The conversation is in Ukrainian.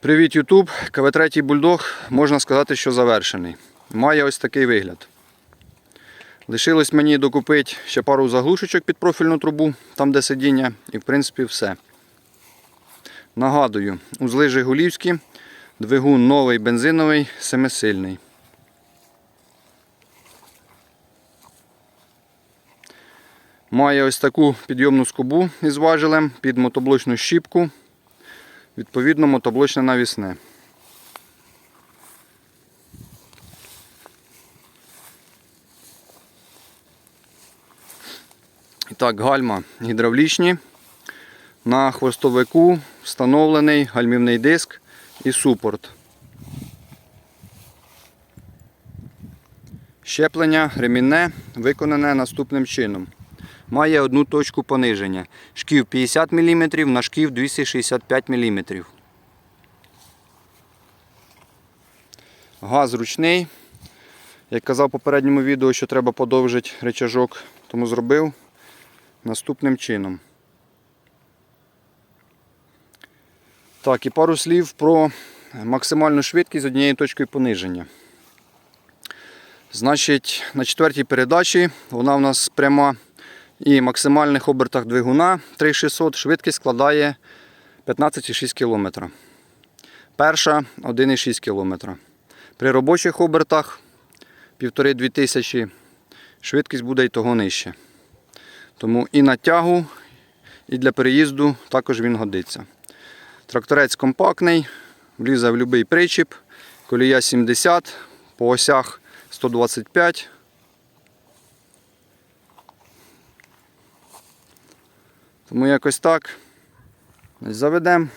Привіт, Ютуб! КВ-3 бульдог можна сказати, що завершений. Має ось такий вигляд. Лишилось мені докупити ще пару заглушечок під профільну трубу, там де сидіння, і в принципі все. Нагадую, узли Жигулівські, двигун новий бензиновий, семисильний. Має ось таку підйомну скобу із важелем під мотоблочну щіпку. Відповідно, мотоблочне навісне. І так, гальма гідравлічні. На хвостовику встановлений гальмівний диск і супорт. Щеплення ремінне виконане наступним чином. Має одну точку пониження. Шків 50 мм на шків 265 мм. Газ ручний. Як казав в попередньому відео, що треба подовжити речажок, тому зробив наступним чином. Так, і пару слів про максимальну швидкість з однією точкою пониження. Значить, на четвертій передачі вона в нас пряма і максимальних обертах двигуна 3600 швидкість складає 15,6 км. Перша 1,6 км. При робочих обертах 1,5-2 тисячі швидкість буде і того нижче. Тому і на тягу, і для переїзду також він годиться. Тракторець компактний, влізе в будь-який причіп, колія 70, по осях 125. Тому якось так. Заведемо.